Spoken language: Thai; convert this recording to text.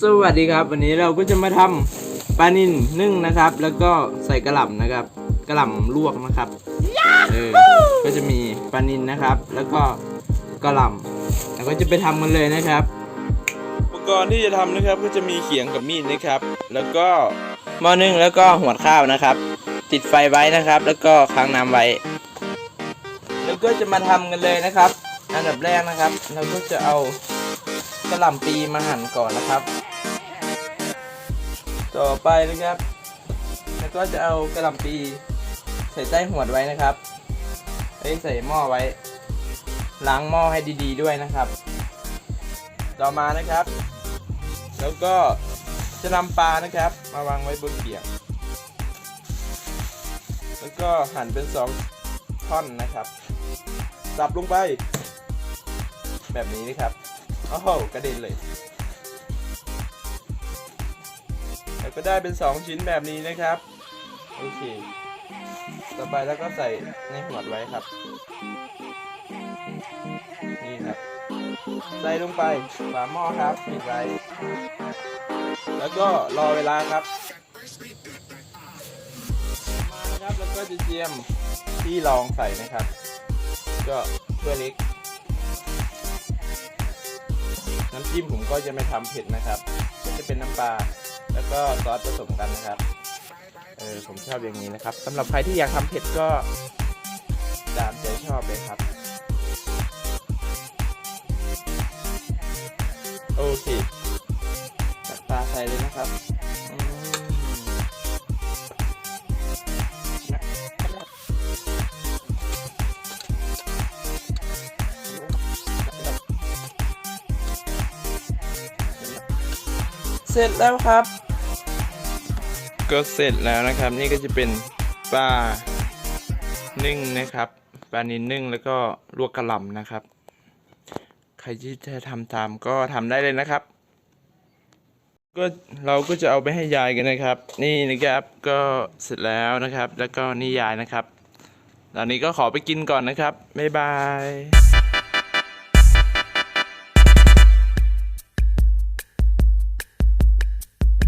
สวัสดีครับ วันนี้เราก็จะมาทำปลานิลนึ่งนะครับ แล้วก็ใส่กระหล่ำนะครับกระหล่ำลวกนะครับเออก็จะมีปลานิลนะครับ แล้วก็กระหล่ำแล้วก็จะไปทำกันเลยนะครับ อุปกรณ์ที่จะทำนะครับก็จะมีเขียงกับมีดนะครับ แล้วก็หม้อนึ่งแล้วก็หัวข้าวนะครับ ติดไฟไว้นะครับ แล้วก็ค้างน้ำไว้ แล้วก็จะมาทำกันเลยนะครับ อันดับแรกนะครับ เราก็จะเอา กระหล่ำปีมาหั่นก่อนนะครับ ต่อไปนะครับแล้วก็จะเอากระหล่ำปีใส่ใต้หัวดไว้นะครับไอ้ใส่หม้อไว้ ล้างหม้อให้ดี ๆ ด้วยนะครับ ต่อมานะครับ แล้วก็จะนำปลานะครับ มาวางไว้บนเขียงแล้วก็หั่นเป็นสองท่อนนะครับ สับลงไป แบบนี้นะครับ โอ้โหกระเด็นเลย แล้วก็ได้เป็น 2 ชิ้นแบบนี้นะครับ โอเค ต่อไปแล้วก็ใส่ในหัวดไว้ครับ นี่ครับ ใส่ลงไปฝาหม้อครับปิดไว้ แล้วก็รอเวลาครับนะครับแล้วก็จะเจียมที่รองใส่นะครับ ก็ถ้วยเล็ก น้ำจิ้มผมก็จะไม่ทำเผ็ดนะครับ จะเป็นน้ำปลาแล้วก็ซอสผสมกันนะครับ เออผมชอบอย่างนี้นะครับสำหรับใครที่อยากทำเผ็ดก็ตามใจชอบเลยครับ โอเคตักปลาใส่เลยนะครับ เสร็จแล้วครับ ก็เสร็จแล้วนะครับ นี่ก็จะเป็นปลานึ่งนะครับปลานิลนึ่งแล้วก็ลวกกระหล่ำนะครับ ใครที่จะทำตามก็ทำได้เลยนะครับก็เราก็จะเอาไปให้ยายกันนะครับ นี่นะครับก็เสร็จแล้วนะครับ แล้วก็นี่ยายนะครับ ตอนนี้ก็ขอไปกินก่อนนะครับ บ๊ายบาย